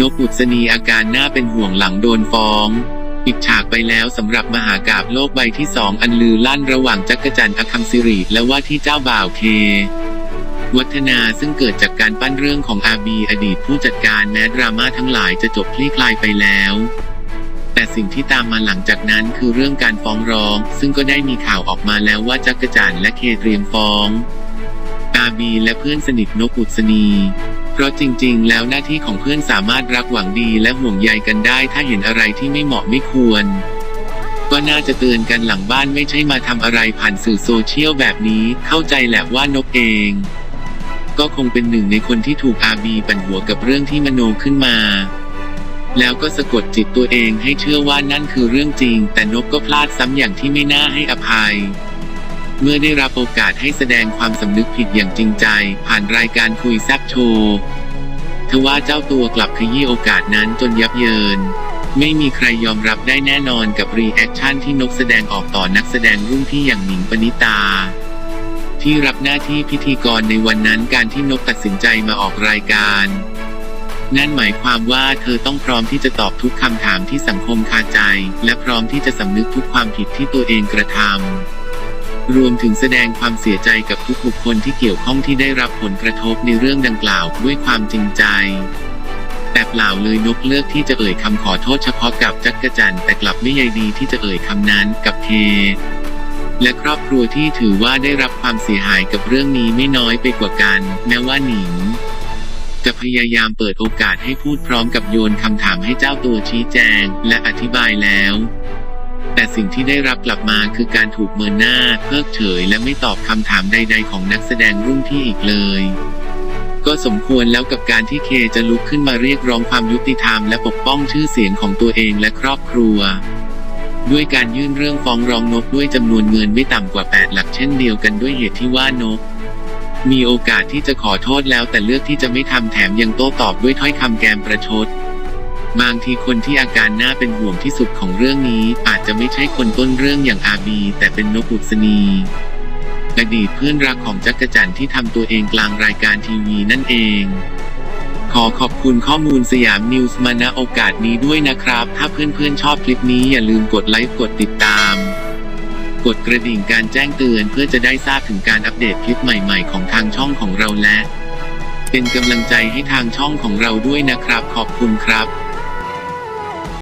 นกอุศนีอาการน่าเป็นห่วงหลังโดนฟ้อง ปิดฉากไปแล้วสำหรับมหากาบโลกใบที่สองอันลือลั่นระหว่างจักรจันทร์อคัมซิริและว่าที่เจ้าบ่าวเค วัฒนาซึ่งเกิดจากการปั้นเรื่องของอาบีอดีตผู้จัดการแม้ดราม่าทั้งหลายจะจบคลี่คลายไปแล้วแต่สิ่งที่ตามมาหลังจากนั้นคือเรื่องการฟ้องร้อง ซึ่งก็ได้มีข่าวออกมาแล้วว่าจักรจันทร์และเคเตรียมฟ้องอาบีและเพื่อนสนิทนกอุศนี เพราะจริง ๆ แล้วหน้าที่ของเพื่อนสามารถรักหวังดีและห่วงใยกันได้ ถ้าเห็นอะไรที่ไม่เหมาะไม่ควร ก็น่าจะเตือนกันหลังบ้านไม่ใช่มาทำอะไรผ่านสื่อโซเชียลแบบนี้ เข้าใจแหละว่านกเอง ก็คงเป็นหนึ่งในคนที่ถูกอาบีปั่นหัวกับเรื่องที่มโนขึ้นมาแล้วก็สะกดจิตตัวเองให้เชื่อว่านั่นคือเรื่องจริง แต่นกก็พลาดซ้ำอย่างที่ไม่น่าให้อภัย เมื่อได้รับโอกาสให้แสดงความสำนึกผิดอย่างจริงใจ ผ่านรายการคุยแซบโชว์ทว่าเจ้าตัวกลับขยี้โอกาสนั้นจนยับเยิน ไม่มีใครยอมรับได้แน่นอนกับรีแอคชั่นที่นกแสดงออกต่อนักแสดงรุ่นพี่อย่างหนิงปณิตา ที่รับหน้าที่พิธีกรในวันนั้นการที่นกตัดสินใจมาออกรายการนั่นหมายความว่าเธอต้องพร้อมที่จะตอบทุกคำถามที่สังคมคาใจ และพร้อมที่จะสำนึกทุกความผิดที่ตัวเองกระทำ รวมถึงแสดงความเสียใจกับทุกบุคคลที่เกี่ยวข้องที่ได้รับผลกระทบในเรื่องดังกล่าวด้วยความจริงใจ แต่เปล่าเลยนกเลือกที่จะเอ่ยคำขอโทษเฉพาะกับจักรจันทร์แต่กลับไม่ใยดีที่จะเอ่ยคำนั้นกับเคและครอบครัวที่ถือว่าได้รับความเสียหายกับเรื่องนี้ไม่น้อยไปกว่ากัน แม้ว่าหนิงจะพยายามเปิดโอกาสให้พูดพร้อมกับโยนคำถามให้เจ้าตัวชี้แจง และอธิบายแล้ว แต่สิ่งที่ได้รับกลับมาคือการถูกเมินหน้า เพิกเฉยและไม่ตอบคำถามใด ๆ ของนักแสดงรุ่นพี่อีกเลย ก็สมควรแล้วกับการที่เคจะลุกขึ้นมาเรียกร้องความยุติธรรมและปกป้องชื่อเสียงของตัวเองและครอบครัว ด้วยการยื่นเรื่องฟ้องร้องนกด้วยจำนวนเงินไม่ต่ำกว่า 8 หลักเช่นเดียวกันด้วยเหตุที่ว่านกมีโอกาสที่จะขอโทษแล้วแต่เลือกที่จะไม่ทำแถมยังโต้ตอบด้วยถ้อยคำแกมประชด บางทีคนที่อาการน่าเป็นห่วงที่สุดของเรื่องนี้ อาจจะไม่ใช่คนต้นเรื่องอย่างอาบี แต่เป็นนกอุศนีอดีตเพื่อนรักของจักรจันทร์ที่ทำตัวเองกลางรายการทีวีนั่นเอง ขอขอบคุณข้อมูลสยามนิวส์มาณโอกาสนี้ด้วยนะครับ ถ้าเพื่อนๆชอบคลิปนี้อย่าลืมกดไลค์กดติดตาม กดกระดิ่งการแจ้งเตือนเพื่อจะได้ทราบถึงการอัปเดตคลิปใหม่ ๆ ของทางช่องของเราและ เป็นกำลังใจให้ทางช่องของเราด้วยนะครับ ขอบคุณครับ